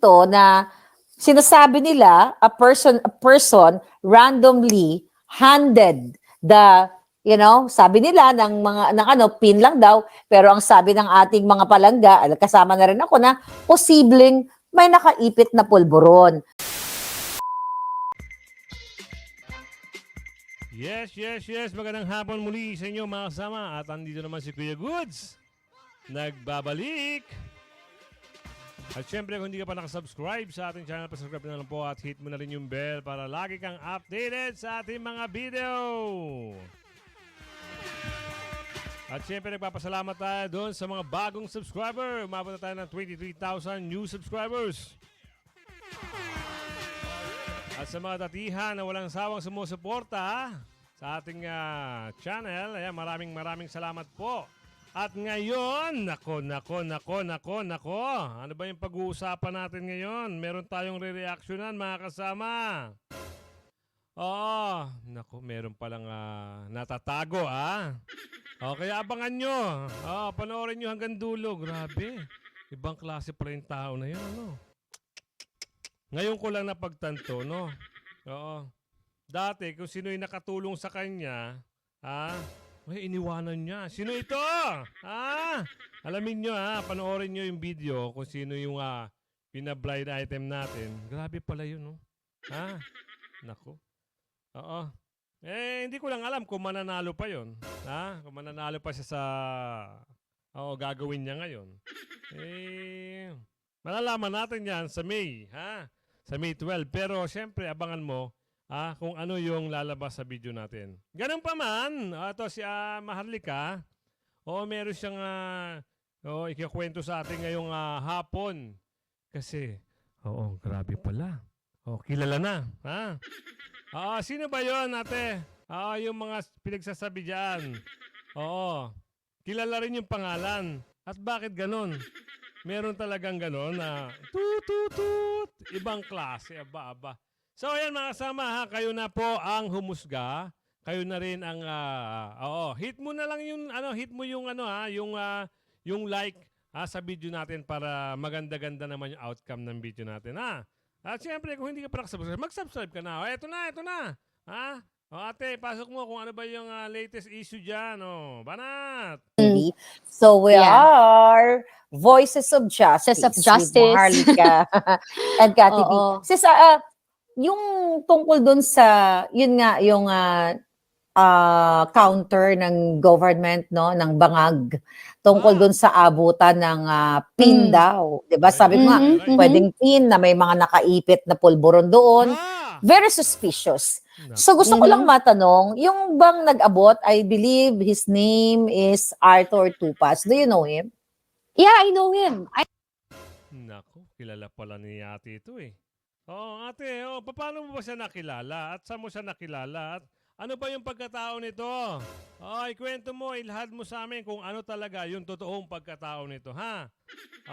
to na sinasabi nila a person a person randomly handed the you know sabi nila ng mga ng ano pin lang daw pero ang sabi ng ating mga palangga al- kasama na rin ako na posibleng may nakaipit na pulburon Yes, yes, yes. Magandang hapon muli sa inyo mga kasama. At andito naman si Kuya Goods. Nagbabalik. At syempre kung hindi ka pa nakasubscribe sa ating channel, pasubscribe na lang po at hit mo na rin yung bell para lagi kang updated sa ating mga video. At syempre nagpapasalamat tayo doon sa mga bagong subscriber. Umabot na tayo ng 23,000 new subscribers. At sa mga datihan na walang sawang sumusuporta sa ating ah, channel, ayan, maraming maraming salamat po. At ngayon, nako, nako, nako, nako, nako. Ano ba yung pag-uusapan natin ngayon? Meron tayong re-reactionan mga kasama. Oo, nako, meron palang ah, natatago ah. O, kaya abangan nyo. Oo, panoorin nyo hanggang dulo. Grabe. Ibang klase pala yung tao na yun, ano? Ngayon ko lang napagtanto, no? Oo. Dati, kung sino yung nakatulong sa kanya, ha? Ay, iniwanan niya. Sino ito? Ha? Alamin nyo, ha? Panoorin nyo yung video kung sino yung ah, pina-blind item natin. Grabe pala yun, no? Ha? Nako. Oo. Eh, hindi ko lang alam kung mananalo pa yon. Ha? Kung mananalo pa siya sa... Oo, gagawin niya ngayon. Eh, malalaman natin yan sa May, ha? Sa May 12. Pero, syempre, abangan mo ah, kung ano yung lalabas sa video natin. Ganun pa man, ah, ito si ah, Maharlika, o meron siyang uh, oh, ikikwento sa atin ngayong ah, hapon. Kasi, oo, grabe pala. Oh, kilala na, ha? Ah, sino ba yon ate? Ah, yung mga pinagsasabi diyan. Oo. Kilala rin yung pangalan. At bakit ganon? Meron talagang ganon na tut, tut. Ibang klase, aba, aba. So, ayan mga kasama ha, kayo na po ang humusga. Kayo na rin ang, ah, oo, hit mo na lang yung, ano, hit mo yung, ano ha, yung, ah, yung like ha, sa video natin para maganda-ganda naman yung outcome ng video natin ha. At siyempre, kung hindi ka pa nakasubscribe, mag-subscribe ka na. O, eto na, eto na. Ha? O, ate, pasok mo kung ano ba yung ah, latest issue dyan. O, banat. Hindi. So we Yeah. are Voices of Justice. Voices of with Justice. Maharlika and Cathy B. Sis, ah, yung tungkol dun sa, yun nga, yung ah, ah, counter ng government, no, ng bangag, tungkol Ah. dun sa abutan ng ah, pin Mm. daw. 'Di ba Sabi ko nga, Mhm, mhm. pwedeng pin na may mga nakaipit na pulburon doon. Ah! Very suspicious. So gusto ko lang matanong, yung bang nag-abot, I believe his name is Arthur Tupas. Do you know him? Yeah, I know him. I Naku, kilala pala ni ate ito eh. Oo, ate, oh, paano mo ba siya nakilala? At saan mo siya nakilala? At ano ba yung pagkatao nito? Oh, ikwento mo, ilhad mo sa amin kung ano talaga yung totoong pagkatao nito, ha?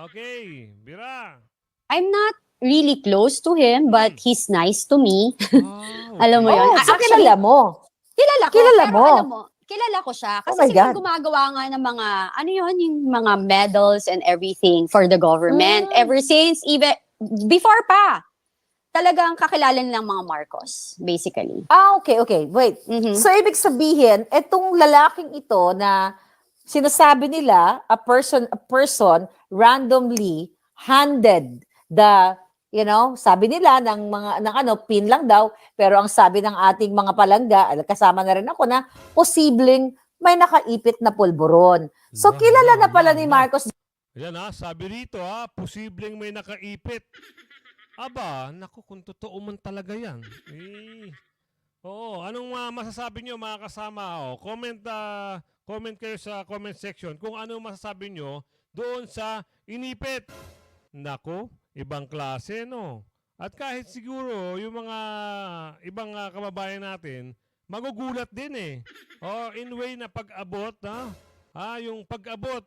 Okay, Bira. I'm not really close to him, but Hmm. he's nice to me. Oh, Alam mo Oh, yun. so Actually, kilala mo. Kilala ko. Kilala pero mo? alam mo, kilala ko siya. Oh Kasi my sila God. gumagawa nga ng mga, ano yun, yung mga medals and everything for the government. Mm. Ever since, even, before pa. Talagang kakilala nilang mga Marcos, basically. Ah, okay, okay. Wait. Mhm. So, ibig sabihin, etong lalaking ito na sinasabi nila, a person, a person randomly handed the, you know, sabi nila ng mga, ng ano, pin lang daw, pero ang sabi ng ating mga palangga, al- kasama na rin ako na, posibleng may nakaipit na pulburon. So, kilala na pala ni. Marcos Yan ha, sabi rito ha, posibleng may nakaipit. Aba, naku, kung totoo man talaga yan. Eh, oo, anong ah, masasabi nyo mga kasama? Oh, comment, ah, comment kayo sa comment section kung ano masasabi nyo doon sa inipit. Naku, ibang klase no. At kahit siguro yung mga ibang ah, kababayan natin, magugulat din eh. Oh, in way na pag-abot ha. Ah, yung pag-abot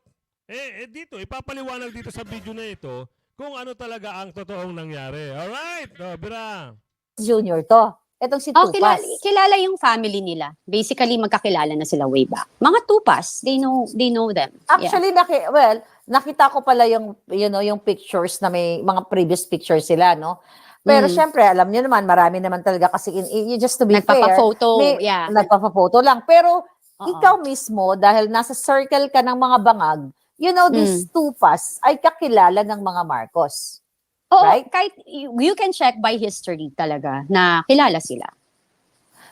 eh, eh dito, ipapaliwanag dito sa video na ito kung ano talaga ang totoong nangyari. Alright? Oh, Bira. Jr. to. Etong si Oh, Tupas. kilala, kilala yung family nila. Basically, magkakilala na sila way back. Mga tupas, they know they know them. Yeah. Actually, naki, well, nakita ko pala yung, you know, yung pictures na may mga previous pictures sila, no? Pero Mm. syempre, alam niyo naman, marami naman talaga kasi, in, in- just to be fair, Nagpapa-photo, may- yeah. nagpapa-photo lang. Pero Oo. ikaw mismo, dahil nasa circle ka ng mga bangag, you know, these Mm. two pas ay kakilala ng mga Marcos. Oo, right? kahit you, you can check by history talaga na kilala sila.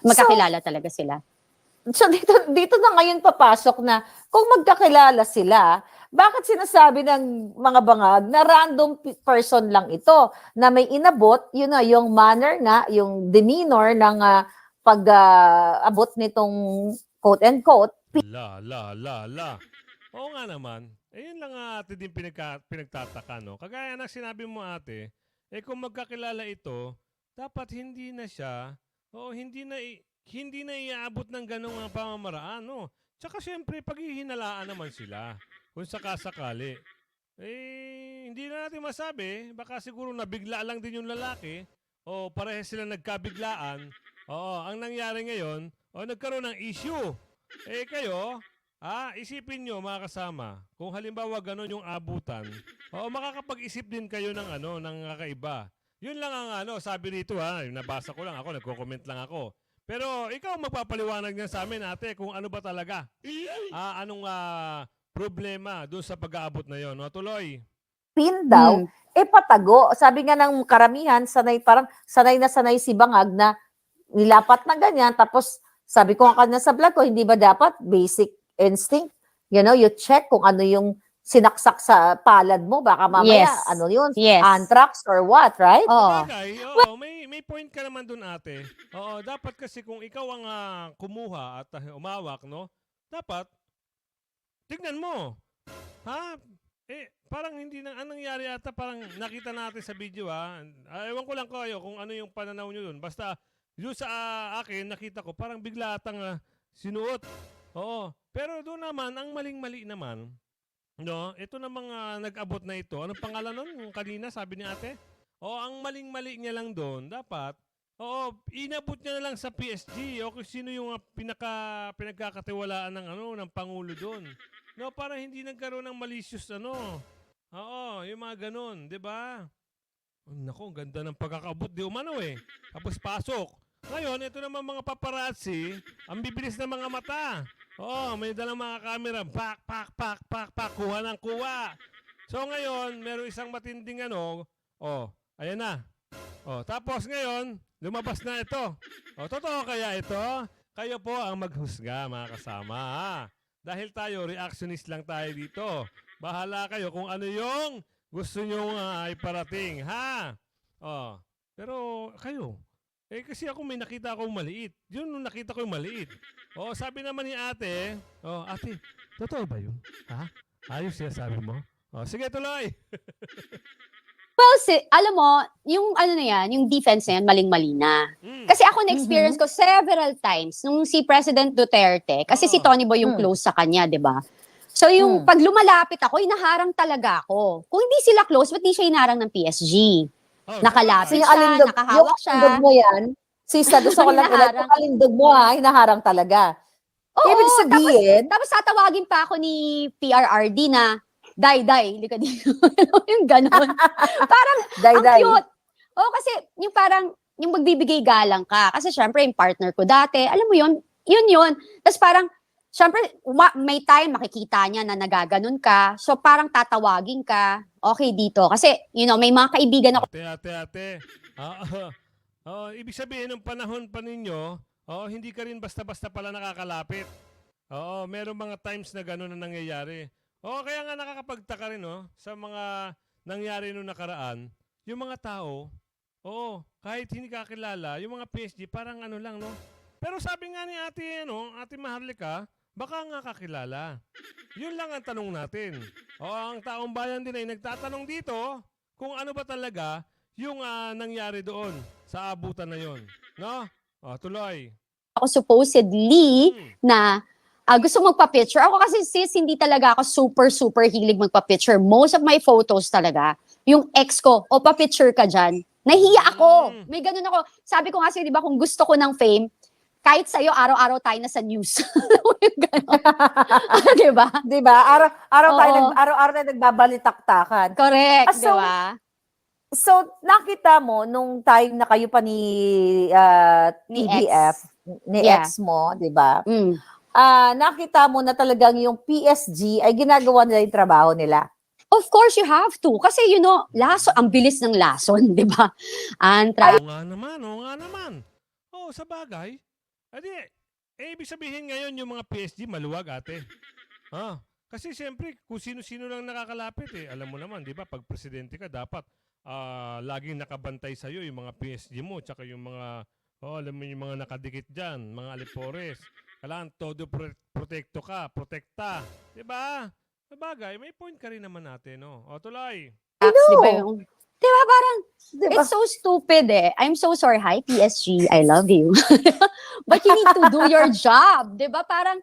Magkakilala talaga sila. So dito, dito na ngayon papasok na kung magkakilala sila, bakit sinasabi ng mga bangag na random pe- person lang ito na may inabot, yun na, yung manner nga, yung demeanor ng ah, pag-abot nitong quote and quote, La, la, la, la. Oo nga naman. Eh, yun lang ate din pinagka, pinagtataka, no? Kagaya ng sinabi mo ate, eh kung magkakilala ito, dapat hindi na siya, o hindi na, hindi na iaabot ng ganong mga pamamaraan, no? Tsaka syempre, paghihinalaan naman sila, kung sakasakali. Eh, hindi na natin masabi, baka siguro nabigla lang din yung lalaki, o parehas sila nagkabiglaan. Oo, ang nangyari ngayon, o nagkaroon ng issue. Eh kayo, ah, isipin nyo mga kasama, kung halimbawa ganon yung abutan, o makakapag-isip din kayo ng ano, ng kakaiba. Yun lang ang ano, sabi rito ha, nabasa ko lang ako, nagko-comment lang ako. Pero ikaw magpapaliwanag niya sa amin ate kung ano ba talaga. Ah, anong ah, problema doon sa pag-aabot na yon. No, tuloy. pin daw, eh patago. Sabi nga ng karamihan, sanay parang sanay na sanay si bangag na nilapat na ganyan. Tapos sabi ko nga kanina sa vlog ko, hindi ba dapat basic instinct? You know, you check kung ano yung sinaksak sa palad mo. Baka mamaya, Yes. ano yun, Yes. anthrax or what, right? Oo. Bagay, oo, may, may point ka naman doon ate. Oo, dapat kasi kung ikaw ang ah, kumuha at ah, umawak, no? Dapat, tignan mo. Ha? Eh, parang hindi na, anong nangyari ata, parang nakita natin sa video ha. Ah, ewan ko lang kayo kung ano yung pananaw nyo doon. Basta, doon sa ah, akin, nakita ko, parang bigla atang ah, sinuot. Oo. Pero doon naman, ang maling-mali naman, no, ito na mga nag-abot na ito. Anong pangalan nun? Yung kanina, sabi ni ate? O ang maling-mali niya lang doon, dapat, oo, inabot niya na lang sa PSG o sino yung ah, pinaka, pinagkakatiwalaan ng, ano, ng Pangulo doon. No, para hindi nagkaroon ng malicious, ano. Oo, yung mga ganun, di ba? Nako, ang ganda ng pagkakaabot di umano eh. Tapos pasok. Ngayon, ito naman mga paparazzi, ang bibilis ng mga mata. Oo, may dalang mga camera, pak, pak, pak, pak, pak, kuha ng kuha. So ngayon, meron isang matinding ano, oh, ayan na. Oh, tapos ngayon, lumabas na ito. Oh, totoo kaya ito? Kayo po ang maghusga, mga kasama. ha? Dahil tayo, reactionist lang tayo dito. Bahala kayo kung ano yung gusto nyo uh, iparating, ha? Oh, pero kayo, eh kasi ako may nakita akong maliit. Yun nung nakita ko yung maliit. Oh, sabi naman ni ate, oh, ate, totoo ba yun? Ha? Ayos siya sabi mo? Oh, sige tuloy. Well, si, alam mo, yung ano na yan, yung defense na yan, maling-mali na. Mm. Kasi ako na-experience ko several times nung si President Duterte, kasi si Oo. Tony Boy yung Mm. close sa kanya, di ba? So yung Mm. pag lumalapit ako, inaharang talaga ako. Kung hindi sila close, ba't di siya inarang ng PSG? Oh, nakalapit Kasi siya, yung alindog, nakahawak yung siya. alindog mo yan, sisa, gusto ko lang ulit, yung alindog mo ha, hinaharang talaga. Oo, Ibig sabihin, Tapos tatawagin pa ako ni PRRD na, Day, day, hindi ka dito. yung ganon. parang, day, ang day. cute. Oo, kasi yung parang, yung magbibigay galang ka. Kasi syempre, yung partner ko dati, alam mo yun, yun yun. Tapos parang, syempre, may time makikita niya na nagaganon ka. So parang tatawagin ka, okay dito. Kasi, you know, may mga kaibigan ako Ate, ate, ate. Ah, ah, oh, ibig sabihin, ng panahon pa ninyo, oh, hindi ka rin basta-basta pala nakakalapit. Oo, meron mga times na gano'n na nangyayari. Oo, kaya nga nakakapagtaka rin, no, sa mga nangyari nung nakaraan, yung mga tao, oo, kahit hindi kakilala, yung mga PSG, parang ano lang, no? Pero sabi nga ni ate, ano, ate Maharlika, baka nga kakilala. Yun lang ang tanong natin. O ang taong bayan din ay nagtatanong dito kung ano ba talaga yung ah, nangyari doon sa abutan na yon. No? O, tuloy. supposedly Hmm. na ah, gusto magpa-picture. Ako kasi sis, hindi talaga ako super, super hilig magpa-picture. Most of my photos talaga, yung ex ko, o pa-picture ka dyan. Nahiya ako. Mm. May ganun ako. Sabi ko nga sa'yo, di ba, kung gusto ko ng fame, kahit sa'yo, araw-araw tayo na sa news. Ah, di ba? 'Di ba? Araw araw tayo nag araw-araw tayo nagbabalitaktakan. Correct, Ah, di so, ba? So, nakita mo nung time na kayo pa ni ah, Ni TBF, ni Yeah. ex mo, 'di ba? Mm. Ah, nakita mo na talagang yung PSG ay ginagawa nila yung trabaho nila. Of course, you have to. Kasi, you know, laso, ang bilis ng lason, di ba? Ang tra- Oo nga naman, oo nga naman. Oo, sa bagay. Adi, eh, ibig sabihin ngayon yung mga PSG maluwag ate. Ah, kasi siyempre, kung sino-sino lang nakakalapit eh. Alam mo naman, di ba, pag presidente ka, dapat ah, laging nakabantay sa'yo yung mga PSG mo, tsaka yung mga, oh, alam mo yung mga nakadikit dyan, mga alipores. Kailangan todo pro- protekto ka, protekta. Di ba? Sa bagay, may point ka rin naman natin, no? O, tuloy. di ba know. yung... Di ba, parang, 'Di ba? it's so stupid eh. I'm so sorry. Hi, PSG. I love you. But you need to do your job. Di ba? Parang,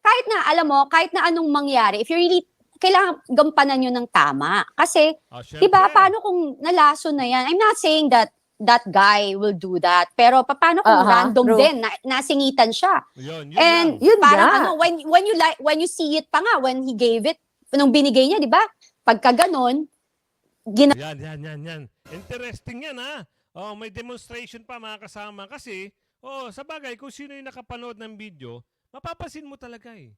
kahit na, alam mo, kahit na anong mangyari, if you really, kailangan gampanan yun ng tama. Kasi, Ah, Di ba? Paano kung nalaso na yan? I'm not saying that that guy will do that. Pero pa- paano kung Aha, random true. din, na, nasingitan siya? Yun, yun And lang. Yun parang ano, when, when you like, when you see it pa nga, when he gave it, nung binigay niya, di ba? Pagka ganon, gina- Yan, yan, yan, yan. Interesting yan, ha? Oh, may demonstration pa mga kasama kasi, oh, sa bagay, kung sino yung nakapanood ng video, mapapasin mo talaga eh.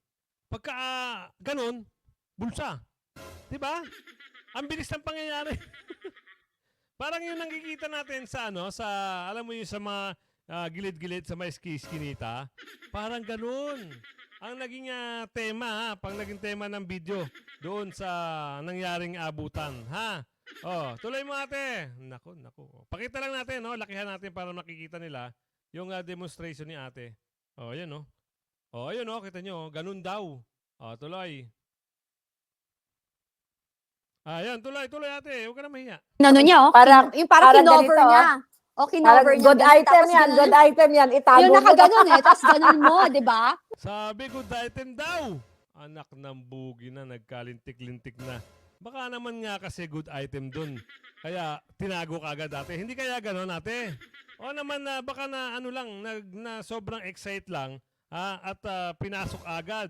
Pagka ah, ganun, bulsa. 'Di ba? Ang bilis ng pangyayari. Parang yung nakikita natin sa ano, sa alam mo yung sa mga ah, gilid-gilid sa may ski-skinita. Parang ganun. Ang naging ah, tema, ha? Pang naging tema ng video doon sa nangyaring abutan, ha? Oh, tuloy mo ate. Nako, nako. Pakita lang natin, no? Lakihan natin para makikita nila yung ah, demonstration ni ate. Oh, ayan, no? Oh, ayun, no? Kita nyo, ganun daw. Oh, tuloy. Ayan, tuloy, tuloy ate. Huwag ka na mahiya. ano niya, oh, Parang- kin- yung parang, parang kinover ganito, niya. O, Parang kinover niya. good ganun, item tapos yan, ganun. good item yan. Itago Yung mo. nakaganon eh, tapos ganun mo, di ba? Sabi ko, item daw. Anak ng bugi na, nagkalintik-lintik na. Baka naman nga kasi good item dun. Kaya tinago ka agad ate. Hindi kaya ganon ate? O naman na baka na ano lang, na, na sobrang excite lang ha, at ah, pinasok agad.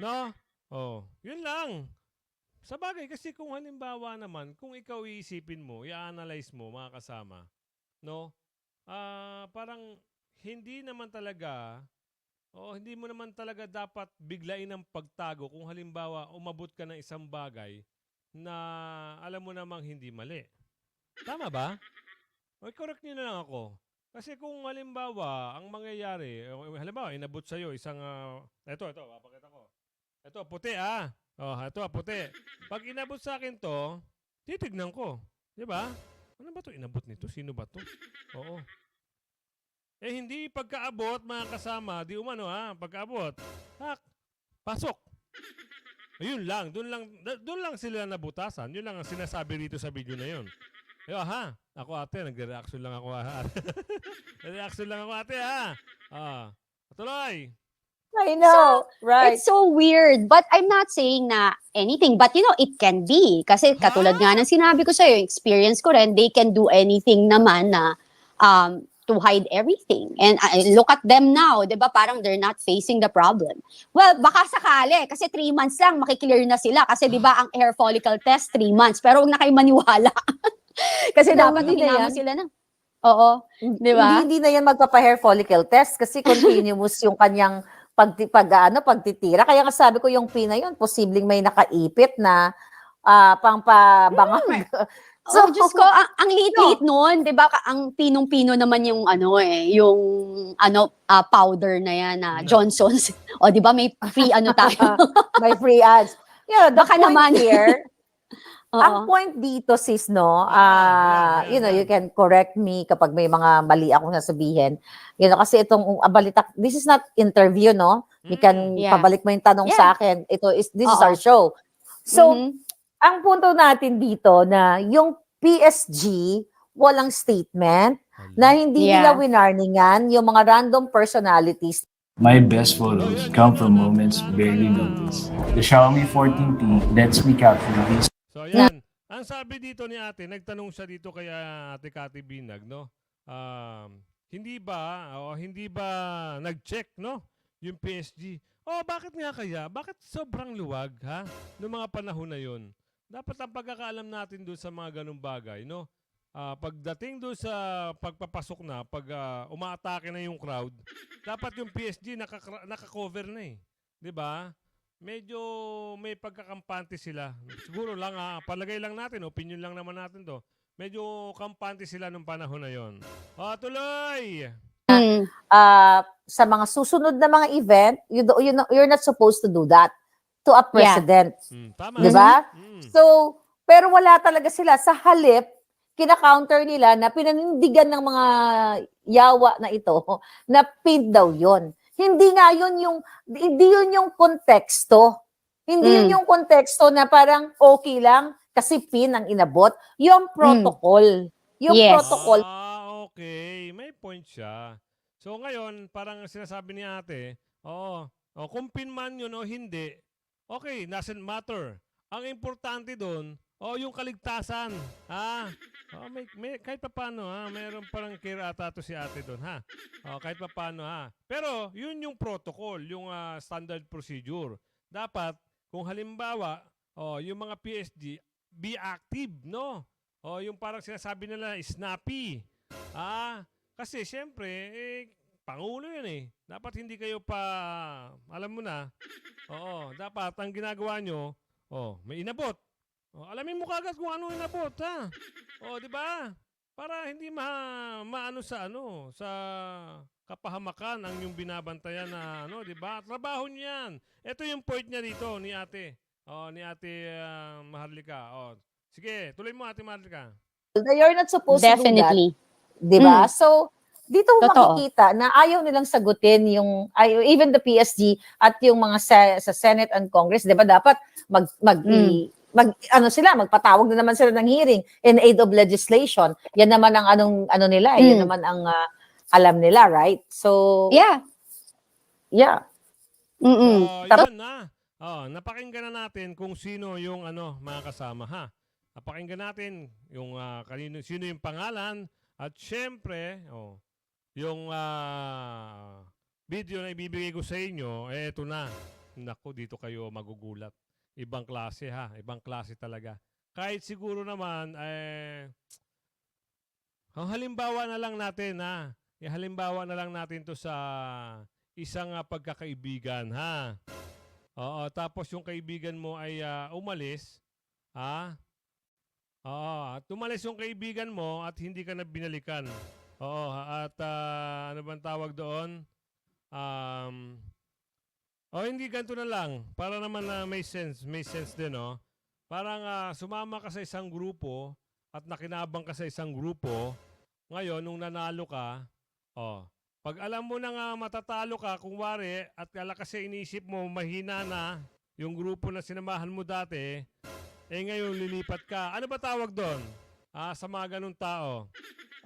No? Oh, yun lang. Sa bagay, kasi kung halimbawa naman, kung ikaw iisipin mo, i-analyze mo, mga kasama, no? Ah, parang hindi naman talaga Oo, hindi mo naman talaga dapat biglain ang pagtago kung halimbawa umabot ka ng isang bagay na alam mo namang hindi mali. Tama ba? O, correct niyo na lang ako. Kasi kung halimbawa, ang mangyayari, o, halimbawa, inabot sa'yo isang, ah, eto, eto, papakita ko. Eto, puti ah. Oh, eto, puti. Pag inabot sa akin to, titignan ko. Di ba? Ano ba to inabot nito? Sino ba to? Oo. Eh hindi pagkaabot mga kasama, di umano ha, pagkaabot. Hak, pasok. Ayun lang, doon lang doon lang sila nabutasan. Yun lang ang sinasabi rito sa video na yun. Ayo ha, ako ate, nagre-reaction lang ako ha. nagre-reaction lang ako ate ha. Ah, tuloy. I know. right. It's so weird. But I'm not saying na anything. But you know, it can be. Kasi katulad nga ng sinabi ko sa'yo, experience ko rin, they can do anything naman na um, to hide everything. And uh, look at them now, di ba? Parang they're not facing the problem. Well, baka sakali. Kasi three months lang, makiklear na sila. Kasi di ba, ang hair follicle test, three months. Pero huwag na kayo maniwala. kasi No, dapat hindi na sila ng... Oo. Di ba? Hindi, hindi na yan magpapa-hair follicle test kasi continuous yung kanyang pag, pag, ano, pagtitira. Kaya nga sabi ko yung pina yun, posibleng may nakaipit na ah, pangpabangag. So, oh, Diyos ko, ang, ang liit-liit noon, 'di ba? Ka- Ang pinong-pino naman yung ano eh, yung ano ah, powder na yan na Ano? Johnson's. o 'di ba may free ano tayo? may free ads. Yeah, the Baka point naman. here, ang Oo. point dito sis no, yan, you know, you can correct me kapag may mga mali akong sasabihin. You know, kasi itong uh, balita, this is not interview, no? You can Mm, yeah. pabalik mo yung tanong Yeah. sa akin. Ito is this is Oo. our show. So, Mhm. Ang punto natin dito na yung PSG walang statement na hindi Yeah. nila winarningan yung mga random personalities My best photos come from moments barely noticed. The Xiaomi 14T lets me capture these So ayan, ang sabi dito ni ate, nagtanong siya dito kay ah, ate Cathy Binag, no? Um, hindi ba, o hindi ba nag-check, no? Yung PSG. Oh, bakit nga kaya? Bakit sobrang luwag, ha? Noong mga panahon na yon. Dapat ang pagkakaalam natin doon sa mga ganung bagay, no? Ah, pagdating doon sa pagpapasok na, pag ah, umaatake na yung crowd, dapat yung PSG nakakover na eh. 'Di ba? Medyo may pagkakampante sila. Siguro lang ah, palagay lang natin, opinion lang naman natin 'to. Medyo kampante sila nung panahon na 'yon. Oh, tuloy. Mm. Ah, sa mga susunod na mga event, you do, you're not supposed to do that to a president. Hmm, tama. Di ba? Hmm. So, pero wala talaga sila. Sa halip, kina-counter nila na pinanindigan ng mga yawa na ito na pin daw yon. Hindi nga yun yung, hindi yun yung konteksto. Hindi yun Mm. yung konteksto na parang okay lang kasi pin ang inabot. Yung protocol. Yung Yes. protocol. Ah, okay. May point siya. So ngayon, parang sinasabi ni ate, oo, oh, kung pin man yun o hindi, okay, doesn't matter. Ang importante doon, oh, yung kaligtasan. Ha? Oh, may, may, kahit pa paano, ha? Mayroon parang care ata to si ate doon, ha? Oh, kahit pa paano, ha? Pero, yun yung protocol, yung ah, standard procedure. Dapat, kung halimbawa, oh, yung mga PSG, be active, no? Oh, yung parang sinasabi nila, snappy. Ah, kasi syempre, eh, Pangulo yun eh. Dapat hindi kayo pa, alam mo na. Oo, dapat ang ginagawa nyo, oh, may inabot. Oh, alamin mo kagad kung ano inabot, ha? Oh, di ba? Para hindi ma maano sa ano, sa kapahamakan ang yung binabantayan na ano, di ba? Trabaho niyan. Ito yung point niya dito ni Ate. Oh, ni Ate ah, Maharlika. Oh. Sige, tuloy mo Ate Maharlika. You're not supposed to do that. Definitely. Di ba? Mm. So, dito mo Totoo. makikita na ayaw nilang sagutin yung, even the PSG at yung mga sa, sa Senate and Congress, di ba dapat mag, mag, Mm. i- mag, ano sila, magpatawag na naman sila ng hearing in aid of legislation. Yan naman ang anong, ano nila, eh, yan Mm. naman ang ah, alam nila, right? So, Yeah. yeah. Mm-mm. Oh, yun na. Oh, napakinggan na natin kung sino yung ano mga kasama ha. Napakinggan natin yung ah, kanino sino yung pangalan at syempre, oh, yung ah, video na ibibigay ko sa inyo, eh ito na. Nako, dito kayo magugulat. Ibang klase ha, ibang klase talaga. Kahit siguro naman eh halimbawa na lang natin ha. Halimbawa na lang natin to sa isang ah, pagkakaibigan, ha? Oo, tapos yung kaibigan mo ay ah, umalis, ha? Oo, at umalis yung kaibigan mo at hindi ka na binalikan. Oo, at ah, ano bang tawag doon? Um, oh, hindi ganito na lang. Para naman na may sense, may sense din, no? Parang ah, sumama ka sa isang grupo at nakinabang ka sa isang grupo. Ngayon, nung nanalo ka, oh, pag alam mo na nga matatalo ka, kung wari, at kala kasi inisip mo mahina na yung grupo na sinamahan mo dati, eh ngayon lilipat ka. Ano ba tawag doon? Ah, sa mga ganun tao.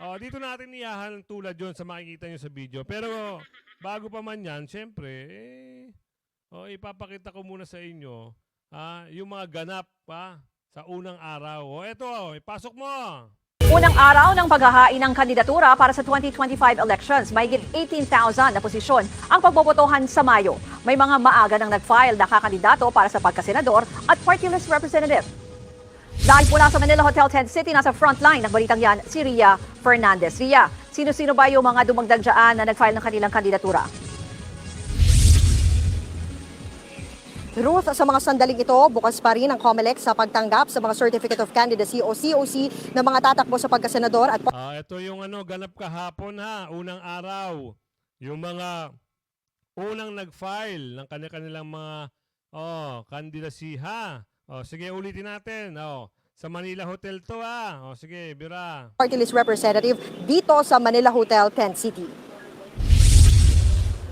Oh, dito natin iyahan tulad yon sa makikita nyo sa video. Pero bago pa man yan, syempre, eh, oh, ipapakita ko muna sa inyo ah, yung mga ganap pa sa unang araw. O, eto, oh, ipasok mo. Unang araw ng paghahain ng kandidatura para sa 2025 elections, mahigit 18,000 na posisyon ang pagbobotohan sa Mayo. May mga maaga nang nag-file na kakandidato para sa pagkasenador at party list representative. Live mula sa Manila Hotel Tent City, nasa frontline ng balitang yan, si Ria Fernandez. Ria, sino-sino ba yung mga dumagdag dyan na nag-file ng kanilang kandidatura? Ruth, sa mga sandaling ito, bukas pa rin ang COMELEC sa pagtanggap sa mga Certificate of Candidacy o COC ng mga tatakbo sa pagkasenador at Ah, ito yung ano, ganap kahapon ha, unang araw. Yung mga unang nag-file ng kanilang mga oh, candidacy ha. Oh, sige, ulitin natin. Oh, sa Manila Hotel to ha. Oh, sige, bira. party list representative dito sa Manila Hotel, Tent City.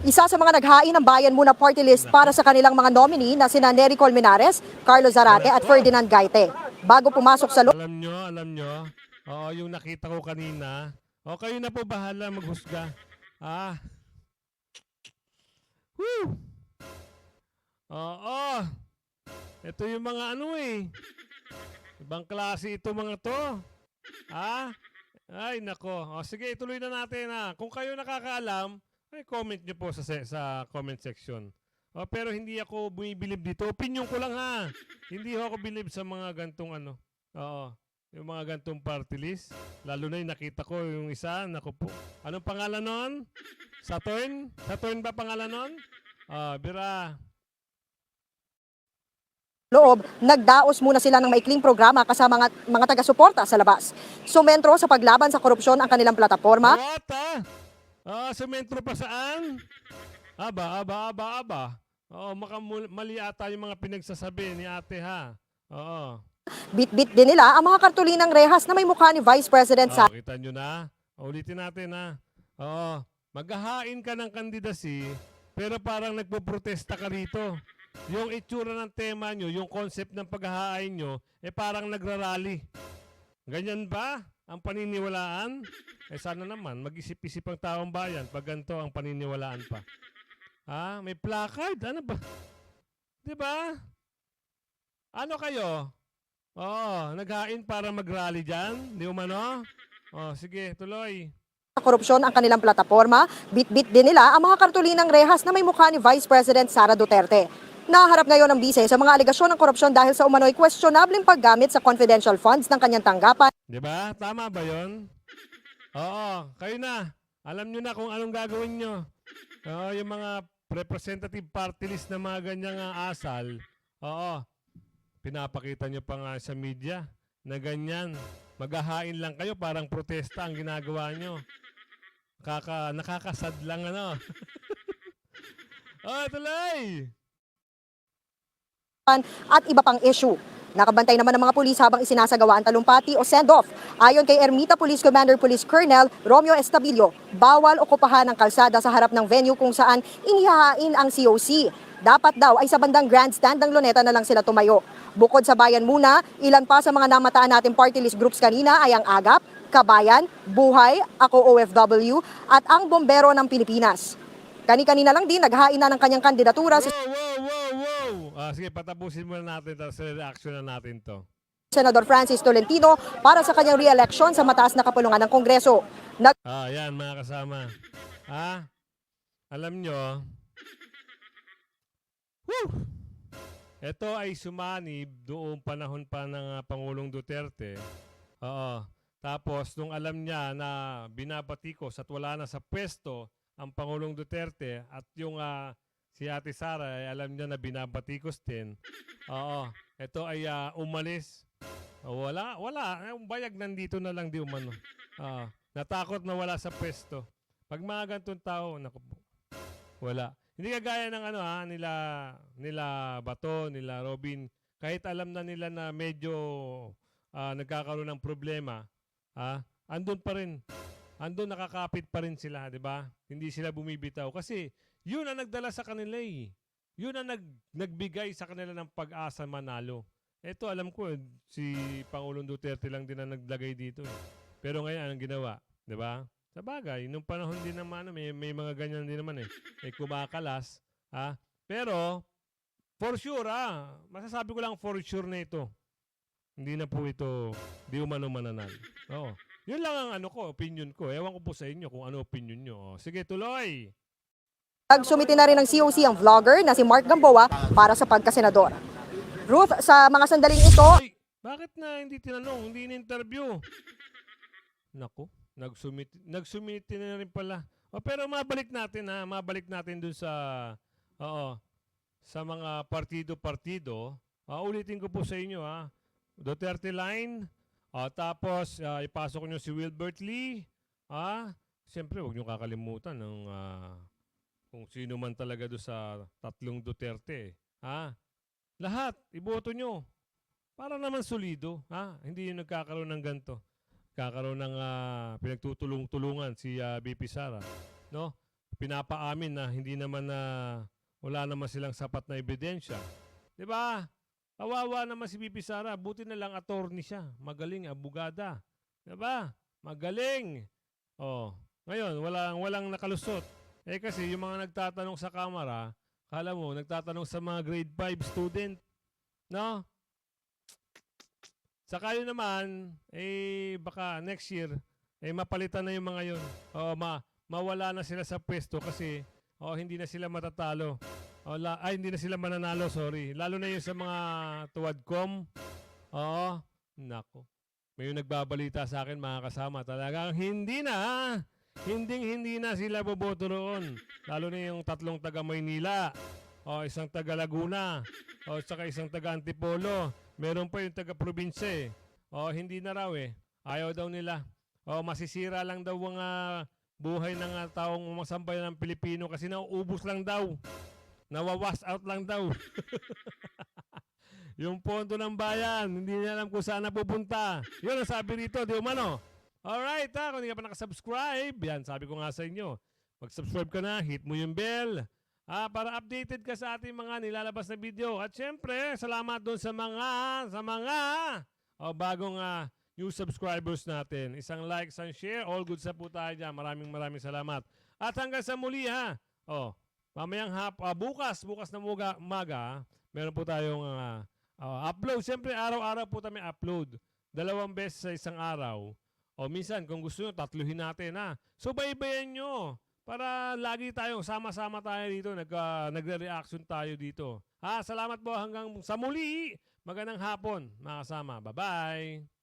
Isa sa mga naghain ng Bayan Muna Party List para sa kanilang mga nominee na sina Nery Colmenares, Carlos Zarate at Ferdinand Gaite. Bago pumasok sa loob, Alam nyo, alam nyo. Oo, yung nakita ko kanina. O, kayo na po bahala maghusga. Ah. Woo! Oo. Ito yung mga ano eh. Ibang klase ito mga to. Ah. Ay, nako. O, sige, ituloy na natin ha. Kung kayo nakakaalam, ay comment nyo po sa, sa comment section. O, pero hindi ako bumibilib dito. Opinion ko lang ha. hindi ako bilib sa mga gantong ano. Oo. Yung mga gantong party list. Lalo na yung nakita ko yung isa. Naku po. Anong pangalan nun? Saturn? Saturn ba pangalan nun? Ah, bira. Loob, nagdaos muna sila ng maikling programa kasama mga, mga taga-suporta sa labas. Sumentro sa paglaban sa korupsyon ang kanilang plataforma What ah? Ah, sementro pa saan? Aba, aba, aba, aba. Oo, maka mali ata yung mga pinagsasabi ni ate ha. Oo. Bit-bit din nila ang mga kartulinang rehas na may mukha ni Vice President Oh, Sara kita nyo na. Ulitin natin ha. Oo. Maghahain ka ng kandidasi, pero parang nagpo-protesta ka rito. Yung itsura ng tema nyo, yung concept ng paghahain nyo, eh parang nagrarally. Ganyan ba ang paniniwalaan? Eh sana naman, mag-isip-isip ang taong bayan pag ganito ang paniniwalaan pa. Ha? May placard? Ano ba? Di ba? Ano kayo? Oo, naghain para mag-rally dyan? Di umano? Oh, sige, tuloy. korupsyon ang kanilang plataforma. Bit-bit din nila ang mga kartulinang rehas na may mukha ni Vice President Sara Duterte. Naharap ngayon ang bise sa mga alegasyon ng korupsyon dahil sa umano'y questionableng paggamit sa confidential funds ng kanyang tanggapan Di ba? Tama ba yon? Oo, kayo na. Alam nyo na kung anong gagawin nyo. Oo, yung mga representative party list na mga ganyang ah, asal. Oo, pinapakita nyo pa nga sa media na ganyan. Maghahain lang kayo, parang protesta ang ginagawa nyo. Kaka, nakakasad lang ano. oh, tuloy! At iba pang issue. Nakabantay naman ng mga pulis habang isinasagawa ang talumpati o send-off. Ayon kay Ermita Police Commander Police Colonel Romeo Estabilio, bawal okupahan ang kalsada sa harap ng venue kung saan inihahain ang COC. Dapat daw ay sa bandang grandstand ng Luneta na lang sila tumayo. Bukod sa bayan muna, ilan pa sa mga namataan nating party list groups kanina ay ang AGAP, Kabayan, Buhay, Ako OFW at ang Bombero ng Pilipinas. Kani-kanina lang din naghain na ng kanyang kandidatura si Wow, wow, wow, wow! Ah, sige, patapusin muna natin tapos reaction na natin to. Senador Francis Tolentino para sa kanyang re-election sa mataas na kapulungan ng Kongreso. Nag Ah, yan mga kasama. Ha? Alam nyo, Woo! Ito ay sumanib doong panahon pa ng ah, Pangulong Duterte. Oo. Tapos, nung alam niya na binabatikos at wala na sa pwesto ang Pangulong Duterte at yung ah, si Ate Sara ay alam niya na binabatikos din. Oo. Ito ay ah, umalis. Wala, wala. Ang bayag nandito na lang di umano. Oo. Natakot na wala sa pwesto. Pag mga gantong tao, naku wala. Hindi kagaya ng ano ha, nila, nila Bato, nila Robin, kahit alam na nila na medyo ah, nagkakaroon ng problema, ha, andun pa rin. Andun nakakapit pa rin sila, di ba? Hindi sila bumibitaw. Kasi yun ang nagdala sa kanila eh. Yun ang nag, nagbigay sa kanila ng pag-asa manalo. Ito alam ko, eh, si Pangulong Duterte lang din ang naglagay dito eh. Pero ngayon, anong ginawa? Di ba? Sa bagay, nung panahon din naman, ano, may, may mga ganyan din naman eh. May kumakalas. Ha? Pero, for sure, ah, masasabi ko lang for sure na ito. Hindi na po ito, di umano mananalo. Oo. Yun lang ang ano ko, opinion ko. Ewan ko po sa inyo kung ano opinion nyo. Sige, tuloy! nagsumiti na rin ng COC ang vlogger na si Mark Gamboa para sa pagkasenador. Ruth, sa mga sandaling ito, Ay, bakit na hindi tinanong, hindi in-interview? Nako, nagsumiti, nagsumiti na rin pala. O, pero mabalik natin ha, mabalik natin dun sa, oo, sa mga partido-partido. Ah, ulitin ko po sa inyo ha. Duterte line, ah, tapos ah, ipasok nyo si Wilbert Lee. Ah, siyempre, huwag nyo kakalimutan ng ah, kung sino man talaga do sa tatlong Duterte. Ha? Lahat, iboto nyo. Para naman solido, ha? Hindi yung nagkakaroon ng ganto. Kakaroon ng ah, pinagtutulong-tulungan si ah, BP Sara, no? Pinapaamin na hindi naman na wala naman silang sapat na ebidensya. 'Di ba? Kawawa naman si BP Sara, buti na lang attorney siya. Magaling, abogada. 'Di ba? Magaling. Oh, ngayon walang walang nakalusot. Eh kasi yung mga nagtatanong sa kamera, kala mo nagtatanong sa mga grade 5 student, no? Sa kayo naman, eh baka next year, eh mapalitan na yung mga yun. O ma mawala na sila sa pwesto kasi o hindi na sila matatalo. O la, ay hindi na sila mananalo, sorry. Lalo na yung sa mga tuwadcom. Oo, nako. May yung nagbabalita sa akin mga kasama. Talagang hindi na. Hinding hindi na sila boboto roon. Lalo na yung tatlong taga Maynila. O isang taga Laguna. O saka isang taga Antipolo. Meron pa yung taga probinsya eh. O hindi na raw eh. Ayaw daw nila. O masisira lang daw ang ah, buhay ng ah, taong masambay ng Pilipino kasi nauubos lang daw. Nawawas out lang daw. yung pondo ng bayan, hindi niya alam kung saan napupunta. Yun ang sabi rito, di umano. Alright, ha, kung hindi ka pa nakasubscribe, yan, sabi ko nga sa inyo. Mag-subscribe ka na, hit mo yung bell. Ah, para updated ka sa ating mga nilalabas na video. At syempre, salamat doon sa mga, sa mga oh, bagong ah, new subscribers natin. Isang like, isang share, all good sa po tayo dyan. Maraming maraming salamat. At hanggang sa muli ha. Oh, mamayang hap, ah, bukas, bukas na muga, umaga, meron po tayong ah, ah, upload. Siyempre, araw-araw po kami upload. Dalawang beses sa isang araw. O minsan, kung gusto nyo, tatluhin natin ha. So, baybayan nyo. Para lagi tayong sama-sama tayo dito. Nag, ah, nagre-reaction tayo dito. Ha, salamat po hanggang sa muli. Magandang hapon, mga kasama. Bye-bye.